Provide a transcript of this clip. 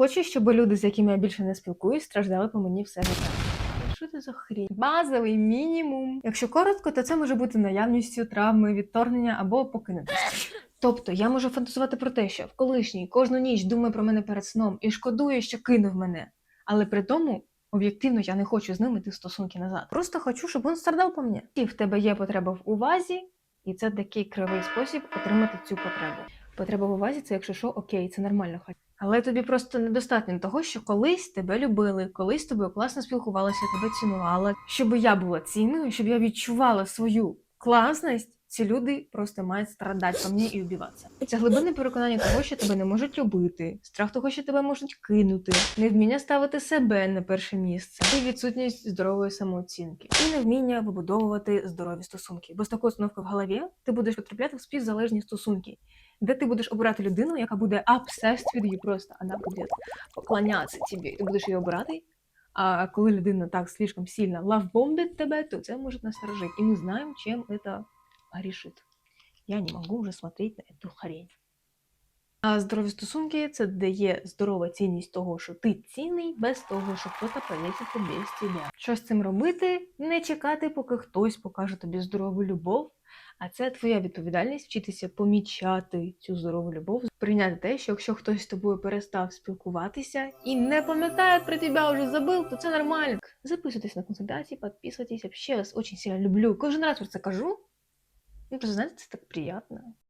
хочу, щоб люди, з якими я більше не спілкуюсь, страждали по мені все життя. Що це за хрінь? Базовий мінімум. Якщо коротко, то це може бути наявністю травми, відторгнення або покинутості. Тобто я можу фантазувати про те, що в колишній кожну ніч думає про мене перед сном і шкодує, що кинув мене. Але при тому, об'єктивно, я не хочу з ним іти стосунки назад. Просто хочу, щоб він страдав по мені. І в тебе є потреба в увазі, і це такий кривий спосіб отримати цю потребу. Потреба в увазі це, якщо що, окей, це нормально. Але тобі просто недостатньо того, що колись тебе любили, колись з тобою класно спілкувалися, тебе цінували. Щоб я була цінною, щоб я відчувала свою класність, ці люди просто мають страдати по мені і убиватися. Це глибинне переконання того, що тебе не можуть любити, страх того, що тебе можуть кинути, невміння ставити себе на перше місце, і відсутність здорової самооцінки, і невміння вибудовувати здорові стосунки. Бо з такою установкою в голові ти будеш потрапляти в співзалежні стосунки, де ти будеш обирати людину, яка буде obsessed with you просто, вона буде поклонятися тобі, ти будеш її обирати. А коли людина так слишком сильно лавбомбить тебе, то це може насторожить. І ми знаємо, чим це грішить. Я не можу вже смотреть на цю хрень. А здорові стосунки це дає здорова цінність того, що ти цінний, без того, що хтось повісить тобі з тебе. Що з цим робити? Не чекати, поки хтось покаже тобі здорову любов. А це твоя відповідальність вчитися помічати цю здорову любов, прийняти те, що якщо хтось з тобою перестав спілкуватися і не пам'ятає про тебе, вже забив, то це нормально. Записуйтесь на консультації, підписуйтесь. Вообще вас очень сильно люблю. Кожен раз про це кажу. Ну, просто знаєте, це так приємно.